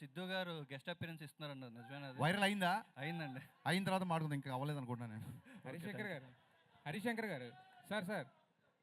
సిద్ధు గారు guest appearance ఇస్తున్నారన్నారు. నిజమేనా? Viral అయిందా? అయిందండి. అయిన తర్వాత మాడుకుందాం ఇంకా అవ్వలేదు అనుకుంటున్నాను నేను. హరిశంకర్ గారు. హరిశంకర్ గారు. Sir sir.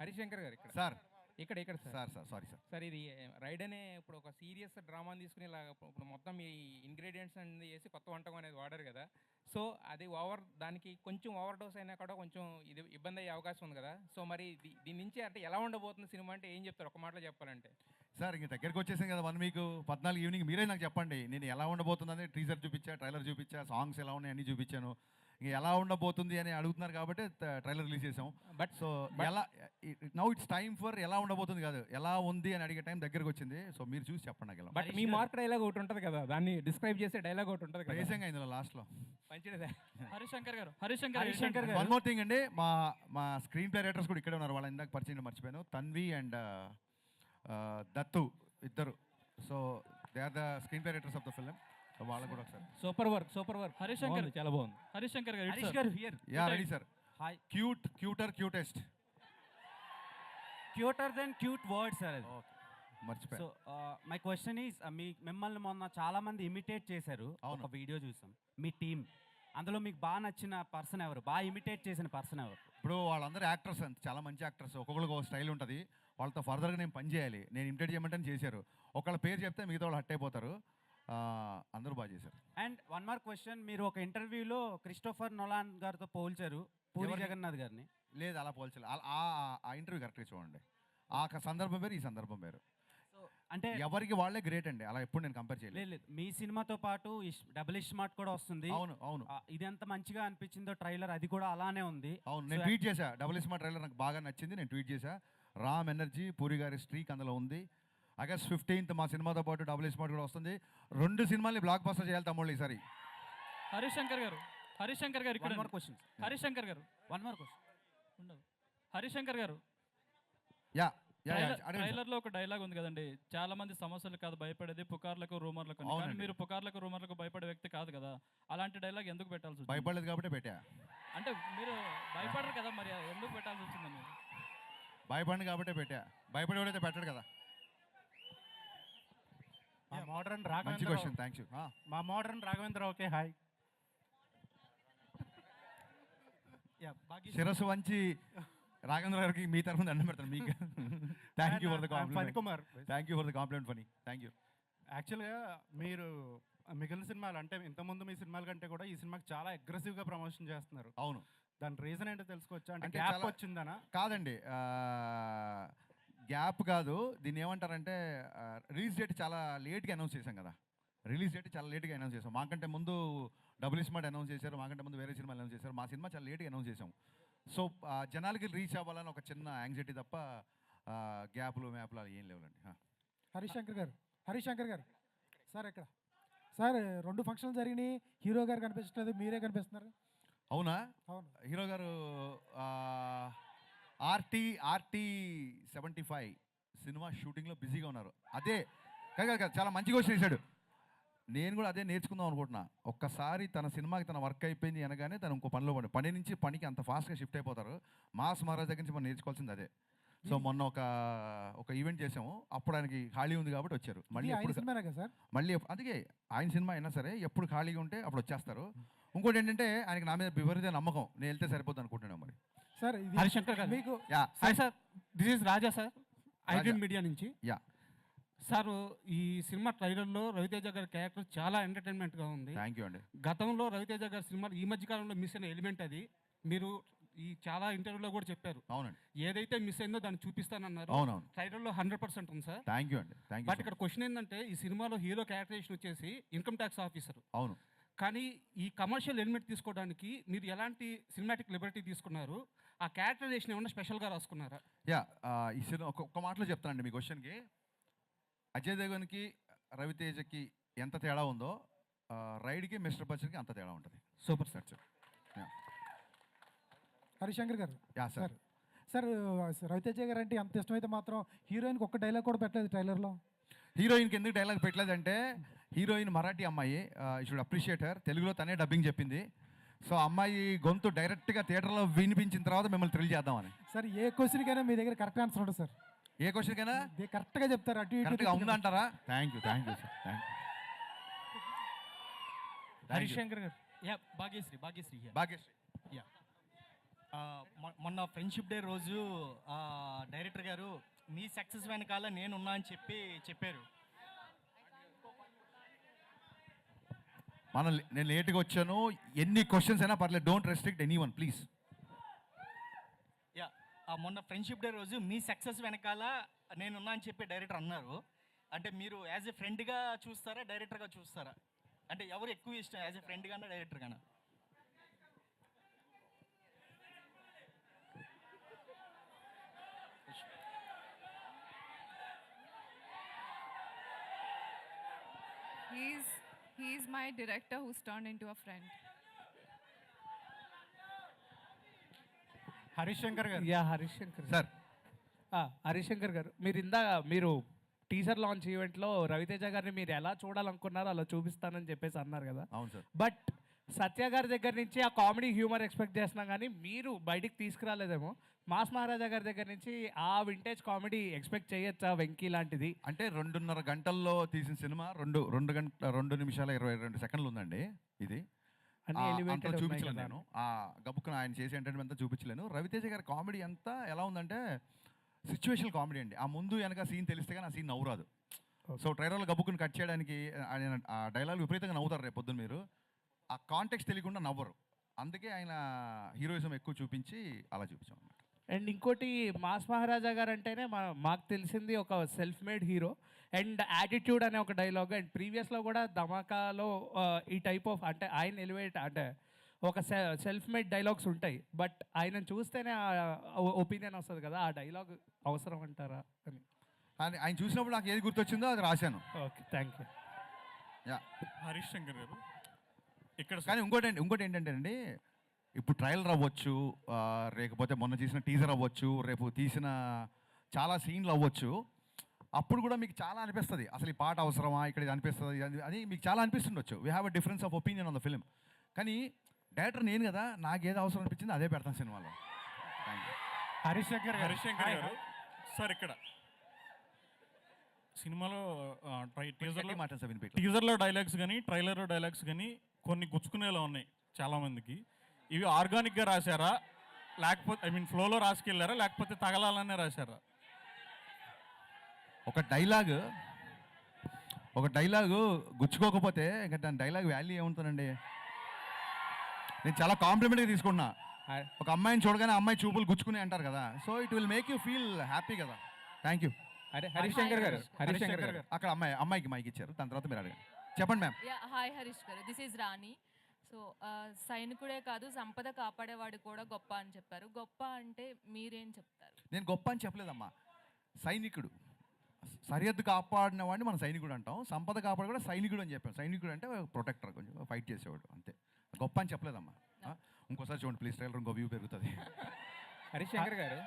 హరిశంకర్ గారు ఇక్కడ. సార్. ఇక్కడ ఇక్కడ sir. Sir sir sorry sir. Sir ఇది రైడ్ అనే ఇప్పుడు ఒక సీరియస్ డ్రామాని తీసుకుని ఇలా ఇప్పుడు మొత్తం ఈ ఇంగ్రీడియంట్స్ అనేది వేసి కొత్త వంటకం అనేది వాడారు కదా. సో అది ఓవర్ దానికి కొంచెం ఓవర్ డోస్ అయినా కూడా కొంచెం ఇది ఇబ్బంది అయ్యే అవకాశం ఉంది కదా. సో మరి దీ- దీని నుంచి అంటే ఎలా ఉండబోతుంది సినిమా అంటే ఏం చెప్తారు? ఒక మాటలో చెప్పాలంటే. సార్ ఇంక దగ్గరికి వచ్చేసాం కదా వన్ వీక్ పద్నాలుగు ఈవినింగ్. మీరే నాకు చెప్పండి నేను ఎలా ఉండబోతుందని టీజర్ చూపించా ట్రైలర్ చూపించా సాంగ్స్ ఎలా ఉన్నాయి అన్ని చూపించాను. ఇంక ఎలా ఉండబోతుంది అని అడుగుతున్నారు కాబట్టి ట్రైలర్ రిలీజ్ చేసాం But- సో ఎలా నౌ ఇట్స్ టైం ఫర్ ఎలా ఉండబోతుంది కాదు ఎలా ఉంది అని అడిగే టైం దగ్గరికి వచ్చింది. సో మీరు చూసి చెప్పండి నాకు బట్ మీ మార్క్ డైలాగ్ ఒకటి ఉంటుంది కదా దాన్ని డిస్క్రైబ్ చేసే డైలాగ్ ఒకటి ఉంటుంది కదా. రేసింగ్ అయింది లాస్ట్లో హరిశంకర్ గారు హరిశంకర్ హరిశంకర్ గారు. వన్ మోర్ థింగ్ అండి మా మా స్క్రీన్ ప్లే రైటర్స్ కూడా ఇక్కడే ఉన్నారు. వాళ్ళ ఇందాక పరిచయం మర్చిపోయాను. తన్వి అండ్ దత్తు ఇద్దరు. So they are the screenplay writers of the film వాళ్ళకు కూడా ఒకసారి. Super work super work. Harishankar. చాలా బాగుంది. హరిశంకర్ గారు ఇటు Harish sir. Garu here ya ready sir hi cute cuter cutest cuter then cute word sir అది so my question is మీ మిమ్మల్ని మొన్న చాలా మంది ఇమిటేట్ చేశారు. ఒక వీడియో చూసాం. మీ టీం అందులో మీకు బాగా నచ్చిన పర్సన్ ఎవరు? బాగా ఇమిటేట్ చేసిన పర్సన్ ఎవరు? ఇప్పుడు వాళ్ళందరూ యాక్టర్స్ అంత చాలా మంచి యాక్టర్స్ ఒక్కొక్కరికి ఒక స్టైల్ ఉంటుంది. వాళ్ళతో ఫర్దర్గా నేను పని చేయాలి. నేను ఇమిటేట్ చేయమంటే చేశారు. ఒకళ్ళ పేరు చెప్తే మిగతా వాళ్ళు హట్ అయిపోతారు. అందరూ బాగా చేశారు. అండ్ వన్ మోర్ క్వశ్చన్ మీరు ఒక ఇంటర్వ్యూలో క్రిస్టోఫర్ నొలాన్ గారితో పోల్చారు పూరి? జగన్నాథ్ గారిని. లేదు అలా పోల్చలేదు ఆ- ఇంటర్వ్యూ కరెక్ట్గా చూడండి. ఆ సందర్భం వేరు ఈ సందర్భం వేరు. అంటే ఎవరికి వాళ్ళే గ్రేట్ అండి. అలా ఎప్పుడు నేను కంపేర్ చేయలేదు. లేదు లేదు. మీ సినిమాతో పాటు డబుల్ స్మార్ట్ కూడా వస్తుంది. అవును అవును. ఇది ఎంత మంచిగా అనిపించిందో ట్రైలర్ అది కూడా అలానే ఉంది. అవును నేను ట్వీట్ చేశా. డబుల్ స్మార్ట్ ట్రైలర్ నాకు బాగా నచ్చింది నేను ట్వీట్ చేశా. రామ్ ఎనర్జీ పూరి గారి స్ట్రీక్ అందులో ఉంది. ఆగస్ట్ ఫిఫ్టీన్త్ మా సినిమాతో పాటు డబుల్ స్మార్ట్ కూడా వస్తుంది. రెండు సినిమాల్ని బ్లాక్ బస్టర్ చేయాలి తమ్ముళ్ళు ఈసారి. హరిశంకర్ గారు హరిశంకర్ గారు ఇక్కడ వన్ మోర్ క్వశ్చన్ హరిశంకర్ గారు. వన్ మోర్ క్వశ్చన్ ఉండదు. Harishankar garu. Ya ya, ya trailer- అడగండి సార్. ట్రైలర్లో ఒక డైలాగ్ ఉంది కదండి. చాలా మంది సమస్యలు కాదు భయపడేది పుకార్లకు రూమర్లకు. మీరు పుకార్లకు రూమర్లకు భయపడే వ్యక్తి కాదు కదా. అలాంటి డైలాగ్ ఎందుకు పెట్టాల్సి భయపడలేదు కాబట్టి పెట్టా. అంటే మీరు భయపడరు కదా మరి ఎందుకు పెట్టాల్సి వచ్చిందని? భయపడింది కాబట్టే పెట్టా. భయపడేవాడైతే పెట్టాడు కదా. మా మోడర్న్ మంచి రాఘవేంద్ర క్వశ్చన్ థ్యాంక్ యూ మా మోడర్న్ రాఘవేంద్ర ఓకే హాయ్ శిరస్సు వంచి రాఘేంద్ర గారికి మీ తరఫున దండం పెడతాను మీకు. Thank you for the compliment Kumar. Thank you for the compliment Phani thank you యాక్చువల్గా మీరు మిగిలిన సినిమాలు అంటే ఇంతకుముందు మీ సినిమాల కంటే కూడా ఈ సినిమాకి చాలా అగ్రెసివ్గా ప్రమోషన్ చేస్తున్నారు. అవును. దాని రీజన్ ఏంటో తెలుసుకోవచ్చా? అంటే గ్యాప్ చాలా- వచ్చిందనా? కాదండి గ్యాప్ కాదు దీన్ని ఏమంటారంటే రిలీజ్ డేట్ చాలా లేట్గా అనౌన్స్ చేశాం కదా. రిలీజ్ డేట్ చాలా లేట్గా అనౌన్స్ చేసాం మాకంటే ముందు డబుల్ స్మార్ట్ అనౌన్స్ చేశారు మాకంటే ముందు వేరే సినిమాలు అనౌన్స్ చేశారు మా సినిమా చాలా లేట్గా అనౌన్స్ చేసాం సో జనాలకి రీచ్ అవ్వాలని ఒక చిన్న యాంగ్జైటీ తప్ప గ్యాప్లు మ్యాప్లు అలా ఏం లేవులండి. హరిశంకర్ గారు హరిశంకర్ గారు సార్ ఇక్కడ సార్ రెండు ఫంక్షన్లు జరిగినాయి హీరో గారు కనిపించట్లేదు మీరే కనిపిస్తున్నారు. అవునా? Hero garu R T R T seventy five cinema షూటింగ్లో బిజీగా ఉన్నారు. అదే కాదు కాదు, చాలా మంచి క్వశ్చన్ వేశాడు నేను కూడా అదే నేర్చుకుందాం అనుకుంటున్నా. ఒక్కసారి తన సినిమాకి తన వర్క్ అయిపోయింది అనగానే తను ఇంకో పనిలో పడి పని నుంచి పనికి అంత ఫాస్ట్గా షిఫ్ట్ అయిపోతారు. మాస్ మహారాజ్ దగ్గర నుంచి మనం నేర్చుకోవాల్సింది అదే. సో మొన్న ఒక ఒక ఈవెంట్ చేసాము అప్పుడు ఆయనకి ఖాళీ ఉంది కాబట్టి వచ్చారు. మళ్ళీ మళ్ళీ అందుకే ఆయన సినిమా అయినా సరే ఎప్పుడు ఖాళీగా ఉంటే అప్పుడు వచ్చేస్తారు. ఇంకోటి ఏంటంటే ఆయనకి నా మీద విపరీత నమ్మకం. నేను వెళ్తే సరిపోతుంది అనుకుంటున్నాను మరి. సార్ ఇది హరిశంకర్ గారు. మీకు ya hi sir. This is Raja sir. IDream media నుంచి. యా. సార్ ఈ సినిమా ట్రైలర్లో రవితేజ గారి క్యారెక్టర్ చాలా ఎంటర్టైన్మెంట్గా ఉంది. థ్యాంక్ యూ అండి. గతంలో రవితేజ గారి సినిమాలు ఈ మధ్య కాలంలో మిస్ అయిన ఎలిమెంట్ అది. మీరు ఈ చాలా ఇంటర్వ్యూలో కూడా చెప్పారు. అవునండి. ఏదైతే మిస్ అయిందో దాన్ని చూపిస్తానన్నారు. అవునవును. ట్రైలర్లో హండ్రెడ్ పర్సెంట్ ఉంది సార్. థ్యాంక్ యూ అండి. థ్యాంక్ యూ బట్ ఇక్కడ క్వశ్చన్ ఏంటంటే ఈ సినిమాలో హీరో క్యారెక్టరేషన్ వచ్చేసి ఇన్కమ్ ట్యాక్స్ ఆఫీసర్ అవును. కానీ ఈ కమర్షియల్ ఎలిమెంట్ తీసుకోవడానికి మీరు ఎలాంటి సినిమాటిక్ లిబర్టీ తీసుకున్నారు? ఆ క్యారెక్టరైజేషన్ ఏమన్నా స్పెషల్గా రాసుకున్నారా? యా ఈ సినిమా ఒక ఒక్క మాటలో చెప్తానండి మీ క్వశ్చన్కి అజయ్ దేవన్కి రవితేజకి ఎంత తేడా ఉందో రైడ్కి మిస్టర్ బచ్చన్కి అంత తేడా ఉంటుంది. Super. Sir yeah. Harishankar garu. Yeah sir sir Raviteja గారు అంటే అంత ఇష్టమైతే మాత్రం హీరోయిన్కి ఒక్క డైలాగ్ కూడా పెట్టలేదు ట్రైలర్లో. హీరోయిన్కి ఎందుకు డైలాగ్ పెట్టలేదంటే హీరోయిన్ మరాఠీ అమ్మాయి షుడ్ అప్రిషియేట్ హర్ తెలుగులో తనే డబ్బింగ్ చెప్పింది. సో అమ్మాయి గొంతు డైరెక్ట్గా థియేటర్లో వినిపించిన తర్వాత మిమ్మల్ని థ్రిల్ చేద్దామని. సార్ ఏ క్వశ్చన్కైనా మీ దగ్గర కరెక్ట్ ఆన్సర్ ఉంటుంది సార్. ఏ క్వశ్చన్కైనా కరెక్ట్గా చెప్తారు అటు ఇటు కరెక్ట్గా ఉందంటారా? Thank you thank you sir thank you Harish Shankar garu. Ya Bhagyashri Bhagyashri. Bhagyashri. మొ- మొన్న ఫ్రెండ్షిప్ డే రోజు ఆ, డైరెక్టర్ గారు మీ సక్సెస్ వెనకాల నేనున్నా అని చెప్పి చెప్పారు. మనం నేను లేట్గా వచ్చాను. ఎన్ని క్వశ్చన్స్ అయినా పర్లేదు. Don't restrict anyone please ya ఆ, మొన్న ఫ్రెండ్షిప్ డే రోజు మీ సక్సెస్ వెనకాల నేనున్నా అని చెప్పి డైరెక్టర్ అన్నారు. అంటే మీరు యాజ్ ఎ ఫ్రెండ్గా చూస్తారా డైరెక్టర్గా చూస్తారా? అంటే ఎవరు ఎక్కువ ఇష్టం as a friend Gaana director He's he's my director who's turned into a friend. Harish Shankar garu. Ya Harish Shankar sir. Harish Shankar garu మీరు ఇందా మీరు టీజర్ లాంచ్ ఈవెంట్లో రవితేజ గారిని మీరు ఎలా చూడాలనుకున్నారో అలా చూపిస్తానని చెప్పేసి అన్నారు కదా. అవును సార్. బట్ సత్య గారి దగ్గర నుంచి ఆ కామెడీ హ్యూమర్ ఎక్స్పెక్ట్ చేస్తున్నాం కానీ మీరు బయటికి తీసుకురాలేదేమో. మాస్ మహారాజా గారి దగ్గర నుంచి ఆ వింటేజ్ కామెడీ ఎక్స్పెక్ట్ చేయొచ్చా వెంకీ లాంటిది? అంటే రెండున్నర గంటల్లో తీసిన సినిమా రెండు రెండు గంట రెండు నిమిషాల ఇరవై రెండు సెకండ్లు ఉందండి ఇది. అంత చూపించలేను నేను. ఆ గబుక్కున ఆయన చేసే ఎంటర్టైన్మెంట్ అంతా చూపించలేను రవితేజ గారి కామెడీ అంతా ఎలా ఉందంటే సిచ్యువేషనల్ కామెడీ అండి. ఆ ముందు వెనక సీన్ తెలిస్తే కానీ ఆ సీన్ నవ్వురాదు సో ట్రైలర్లో గబుక్కుని కట్ చేయడానికి ఆయన ఆ డైలాగ్ విపరీతంగా నవ్వుతారు రేపు పొద్దున్న మీరు. ఆ కాంటెక్స్ట్ తెలియకుండా నవ్వరు. అందుకే ఆయన హీరోయిజం ఎక్కువ చూపించి అలా చూపించాం అన్నమాట అండ్ ఇంకోటి మాస్ మహారాజా గారు అంటేనే మా మాకు తెలిసింది ఒక self made hero and attitude అనే ఒక డైలాగ్ అండ్ ప్రీవియస్లో కూడా ధమాకాలో ఈ టైప్ ఆఫ్ అంటే ఆయన ఎలివేట్ అంటే ఒక సెల్ఫ్ మేడ్ డైలాగ్స్ ఉంటాయి. బట్ ఆయన చూస్తేనే ఒపీనియన్ వస్తుంది కదా ఆ డైలాగ్ అవసరం అంటారా అని. ఆయన ఆయన చూసినప్పుడు నాకు ఏది గుర్తొచ్చిందో అది రాశాను. Okay thank you ya. Harish Shankar garu. ఇక్కడ కానీ ఇంకోటి ఇంకోటి ఏంటంటే అండి ఇప్పుడు ట్రయల్ అవ్వచ్చు లేకపోతే మొన్న తీసిన టీజర్ అవ్వచ్చు రేపు తీసిన చాలా సీన్లు అవ్వచ్చు. అప్పుడు కూడా మీకు చాలా అనిపిస్తుంది. అసలు ఈ పాట అవసరమా? ఇక్కడ ఇది అనిపిస్తుంది. అని- మీకు చాలా అనిపిస్తుండొచ్చు. We have a difference of opinion on the film కానీ డైరెక్టర్ నేను కదా నాకు ఏది అవసరం అనిపించింది అదే పెడతాను సినిమాలో. హరీష్ శంకర్ హరీష్ శంకర్ గారు. సార్ ఇక్కడ. సినిమాలో టీజర్లో. టీజర్లో డైలాగ్స్ కానీ ట్రైలర్లో డైలాగ్స్ కానీ కొన్ని గుచ్చుకునేలా ఉన్నాయి చాలామందికి. ఇవి ఆర్గానిక్గా రాశారా? లేకపోతే ఐ మీన్ ఫ్లోలో రాసుకెళ్ళారా? లేకపోతే తగలాలనే రాశారా? ఒక డైలాగ్ ఒక డైలాగు గుచ్చుకోకపోతే ఇంకా దాని డైలాగ్ వాల్యూ ఏముంటుందండి? నేను చాలా కాంప్లిమెంట్గా తీసుకున్నా ఒక అమ్మాయిని చూడగానే అమ్మాయి చూపులు గుచ్చుకుని అంటారు కదా. So it will make you feel happy కదా. థ్యాంక్ యూ అరే హరీష్ శంకర్ గారు హరీష్ శంకర్ గారు. అక్కడ అమ్మాయి అమ్మాయికి మైక్ ఇచ్చారు. దాని తర్వాత మీరు అడగండి. చెప్పండి ma'am. Yeah hi Harish garu. This is Rani so సైనికుడే కాదు సంపద కాపాడేవాడు కూడా గొప్ప అని చెప్పారు. గొప్ప అంటే మీరేం చెప్తారు? నేను గొప్ప అని చెప్పలేదమ్మా. సైనికుడు. సరిహద్దు కాపాడిన వాడిని మనం సైనికుడు అంటాం. సంపద కాపాడు కూడా సైనికుడు అని చెప్పాం. సైనికుడు అంటే ప్రొటెక్టర్ కొంచెం ఫైట్ చేసేవాడు అంతే. గొప్ప అని చెప్పలేదమ్మా? ఇంకోసారి చూడండి ప్లీజ్ ట్రైలర్ ఇంకో వ్యూ పెరుగుతుంది. హరీష్ శంకర్ గారు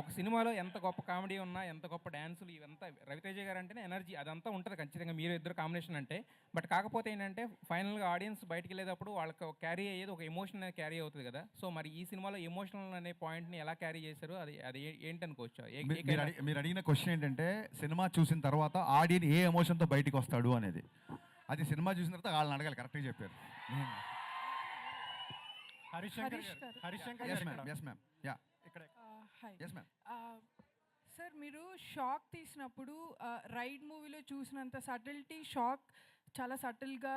ఒక సినిమాలో ఎంత గొప్ప కామెడీ ఉన్నా ఎంత గొప్ప డ్యాన్సులు ఇవంతా రవితేజ గారు అంటేనే ఎనర్జీ అదంతా ఉంటుంది ఖచ్చితంగా. మీరు ఇద్దరు కాంబినేషన్ అంటే. బట్ కాకపోతే ఏంటంటే ఫైనల్గా ఆడియన్స్ బయటికి వెళ్ళేటప్పుడు వాళ్ళకి క్యారీ అయ్యేది ఒక ఎమోషన్ అనేది క్యారీ అవుతుంది కదా. సో మరి ఈ సినిమాలో ఎమోషనల్ అనే పాయింట్ని ఎలా క్యారీ చేశారు? అది అది ఏంటనుకోవచ్చు? మీరు అడిగిన క్వశ్చన్ ఏంటంటే సినిమా చూసిన తర్వాత ఆడియన్ ఏ ఎమోషన్తో బయటికి వస్తాడు అనేది. అది సినిమా చూసిన తర్వాత వాళ్ళని అడగాలి కరెక్ట్గా చెప్పారు. Garu. Harish yes ma'am yes ma'am ya sir మీరు షాక్ తీసినప్పుడు రైడ్ మూవీలో చూసినంత సటిల్టీ షాక్ చాలా సటిల్గా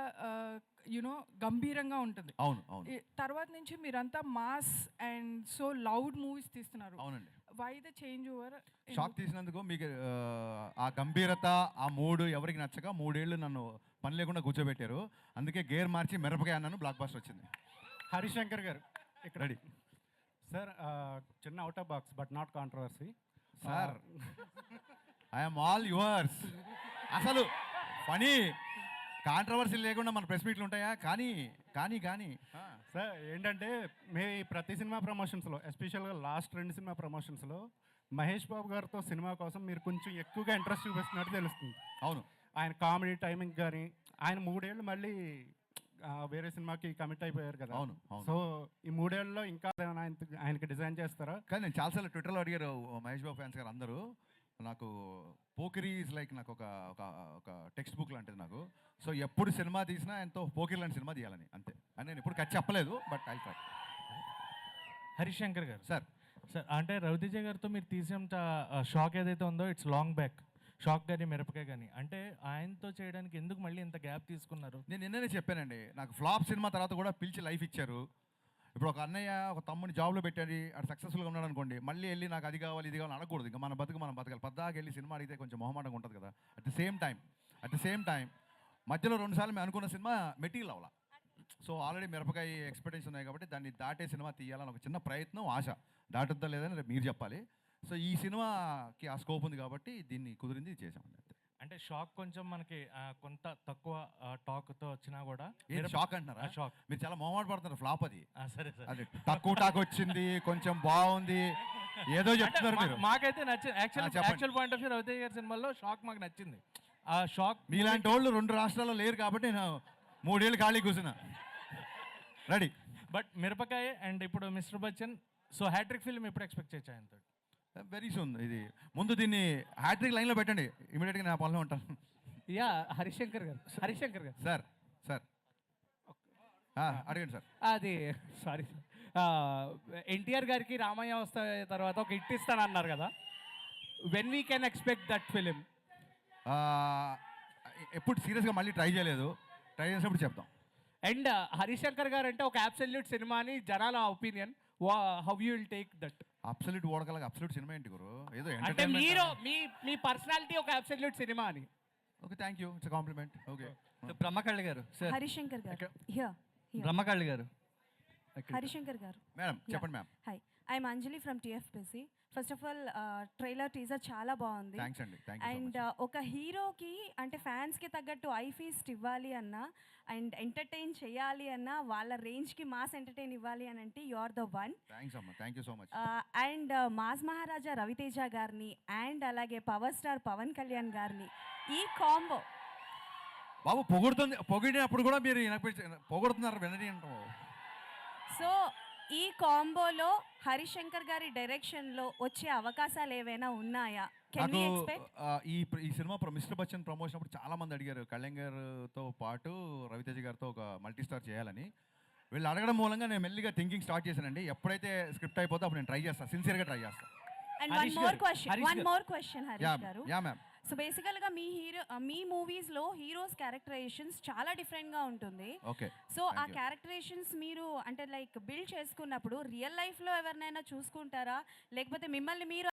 యునో గంభీరంగా ఉంటుంది. అవును అవును. తర్వాత నుంచి మీరంతా mass and so loud movies తీస్తున్నారు. అవునండి. Why the change over shock తీసినందుకు మీకు ఆ, గంభీరత ఆ మూడు ఎవరికి నచ్చక మూడేళ్ళు నన్ను పని లేకుండా కూర్చోబెట్టారు. అందుకే గేర్ మార్చి మిరపకాయ అన్నాను బ్లాక్ బాస్టర్ వచ్చింది. హరీష్ శంకర్ గారు ఇక్కడ. రెడీ సార్ చిన్న out of box but not controversy sir I'm all yours అసలు పని కాంట్రవర్సీ లేకుండా మన ప్రెస్ మీట్లు ఉంటాయా? కానీ కానీ కానీ. సార్ ఏంటంటే మే ప్రతి సినిమా ప్రమోషన్స్లో ఎస్పెషల్గా లాస్ట్ రెండు సినిమా ప్రమోషన్స్లో మహేష్ బాబు గారితో సినిమా కోసం మీరు కొంచెం ఎక్కువగా ఇంట్రెస్ట్ చూపిస్తున్నట్టు తెలుస్తుంది. అవును. ఆయన కామెడీ టైమింగ్ కానీ ఆయన మూడేళ్ళు మళ్ళీ వేరే సినిమాకి కమిట్ అయిపోయారు కదా. అవును, అవును. సో ఈ మూడేళ్ళలో ఇంకా ఏమైనా ఆయన ఆయనకి డిజైన్ చేస్తారా? కానీ నేను చాలాసార్లు ట్విట్టర్లో అడిగారు మహేష్ బాబు ఫ్యాన్స్ గారు అందరూ నాకు పోకిరి ఈజ్ లైక్ నాకు ఒక ఒక ఒక టెక్స్ట్ బుక్ లాంటిది నాకు. సో ఎప్పుడు సినిమా తీసినా ఎంతో పోకిరి లాంటి సినిమా తీయాలని అంతే. అని నేను ఎప్పుడు ఖర్చు చెప్పలేదు but I try Harishankar garu. Sir. Sir అంటే రవితేజ గారితో మీరు తీసేంత షాక్ ఏదైతే ఉందో ఇట్స్ లాంగ్ బ్యాక్ షాక్ కానీ మిరపకాయ కానీ అంటే ఆయనతో చేయడానికి ఎందుకు మళ్ళీ ఇంత గ్యాప్ తీసుకున్నారు? నేను నిన్ననే చెప్పానండి. నాకు ఫ్లాప్ సినిమా తర్వాత కూడా పిలిచి లైఫ్ ఇచ్చారు. ఇప్పుడు ఒక అన్నయ్య ఒక తమ్ముని జాబ్లో పెట్టాడు. అటు సక్సెస్ఫుల్గా ఉన్నాడు అనుకోండి. మళ్ళీ వెళ్ళి నాకు అది కావాలి ఇది కావాలి అడగకూడదు. ఇంకా మన బతుకు మనం బతకాలి. పద్దాకి వెళ్ళి సినిమా అడిగితే కొంచెం మొహమాటంగా ఉంటుంది కదా. At the same time at the same time మధ్యలో రెండుసార్లు మేము అనుకున్న సినిమా మెటీరియల్ అవ్వాల. సో ఆల్రెడీ మిరపకాయ ఎక్స్పెక్టేషన్ ఉన్నాయి కాబట్టి దాన్ని దాటే సినిమా తీయాలని ఒక చిన్న ప్రయత్నం ఆశ. దాటుద్దా లేదని మీరు చెప్పాలి. సో ఈ సినిమాకి ఆ స్కోప్ ఉంది కాబట్టి దీన్ని కుదిరింది చేసామండి అంతే. అంటే షాక్ కొంచెం మనకి ఆ, కొంత తక్కువ టాక్తో వచ్చినా కూడా షాక్ అంటున్నారా? షాక్ మీరు చాలా మొహమాట పడుతున్నారు ఫ్లాప్ అది. ఆ, సరే సరే. అది తక్కువ టాక్ వచ్చింది కొంచెం బాగుంది ఏదో అంటే చెప్తున్నారు మా- మీరు. మాకైతే నచ్చింది. యాక్చువల్ చెప్పండి. Actual point of view Ravi Teja గారి సినిమాలో షాక్ మాకు నచ్చింది. ఆ షాక్ మీలాంటి వాళ్ళు రెండు రాష్ట్రాల్లో లేరు కాబట్టి నేను మూడేళ్ళు ఖాళీ కూర్చున్నా. రెడీ. బట్ మిరపకాయ అండ్ ఇప్పుడు mister Bachchan so hattrick film ఎప్పుడు ఎక్స్పెక్ట్ చేయొచ్చు ఆయనతో వెరీ సూన్ ఇది. ముందు దీన్ని హ్యాట్రిక్ లైన్లో పెట్టండి. ఇమీడియట్గా నా పనిలో ఉంటాను yeah Harishankar garu. Harishankar garu. Sir sir అడగండి సార్ అది సారీ ఎన్టీఆర్ గారికి రామయ్య వస్తా తర్వాత ఒక హిట్ ఇస్తానన్నారు కదా. When we can expect that film ఎప్పుడు సీరియస్గా మళ్ళీ ట్రై చేయలేదు. ట్రై చేసినప్పుడు చెప్తాం. అండ్ హరిశంకర్ గారు అంటే ఒక అబ్సల్యూట్ సినిమా అని జనాల opinion how you will take that absolute ఓడగలగా absolute cinema ఏంటి గురు? ఏదో అంటే మీరు మీ మీ పర్సనాలిటీ ఒక అబ్సల్యూట్ సినిమా అని. Okay thank you it's compliment okay బ్రహ్మకళ్ళి garu sir Harishankar గారు. హియర్ బ్రహ్మకళ్ళి గారు. హరిశంకర్ గారు. మేడం చెప్పండి ma'am hi I'm Anjali from TFPC first of all trailer teaser చాలా బాగుంది. థ్యాంక్స్ అండి. అండ్ ఒక హీరోకి అంటే ఫ్యాన్స్కి తగ్గట్టు ఐ ఫీస్ట్ ఇవ్వాలి అన్నా అండ్ ఎంటర్టైన్ చేయాలి అన్నా వాళ్ళ రేంజ్కి మాస్ ఎంటర్టైన్ ఇవ్వాలి అని అంటే you are the one thanks అమ్మా thank you so much and mass Maharaja Ravi Teja గారిని అండ్ అలాగే పవర్ స్టార్ పవన్ కళ్యాణ్ గారిని ఈ కాంబో బాబు పొగుడుతుంది పొగిడినప్పుడు కూడా మీరు పొగుడుతున్నారు వినని అంటాం సో ఈ కాంబోలో హరిశంకర్ గారి డైరెక్షన్లో వచ్చే అవకాశాలు ఏవైనా ఉన్నాయా? నాకు ఈ ఈ సినిమా మిస్టర్ బచ్చన్ ప్రమోషన్ అప్పుడు చాలా మంది అడిగారు. కళ్యాణ్ గారితో పాటు రవితేజ గారితో ఒక మల్టీ స్టార్ చేయాలని. వీళ్ళు అడగడం మూలంగా నేను మెల్లిగా థింకింగ్ స్టార్ట్ చేశానండి. ఎప్పుడైతే స్క్రిప్ట్ అయిపోతే అప్పుడు నేను ట్రై చేస్తాను సిన్సియర్గా ట్రై చేస్తాను సో బేసికల్గా మీ హీరో మీ మూవీస్లో హీరోస్ క్యారెక్టరైజేషన్స్ చాలా డిఫరెంట్గా ఉంటుంది. ఓకే సో ఆ. క్యారెక్టరైజేషన్స్ మీరు అంటే లైక్ బిల్డ్ చేసుకున్నప్పుడు రియల్ లైఫ్లో ఎవరినైనా చూసుకుంటారా? లేకపోతే మిమ్మల్ని మీరు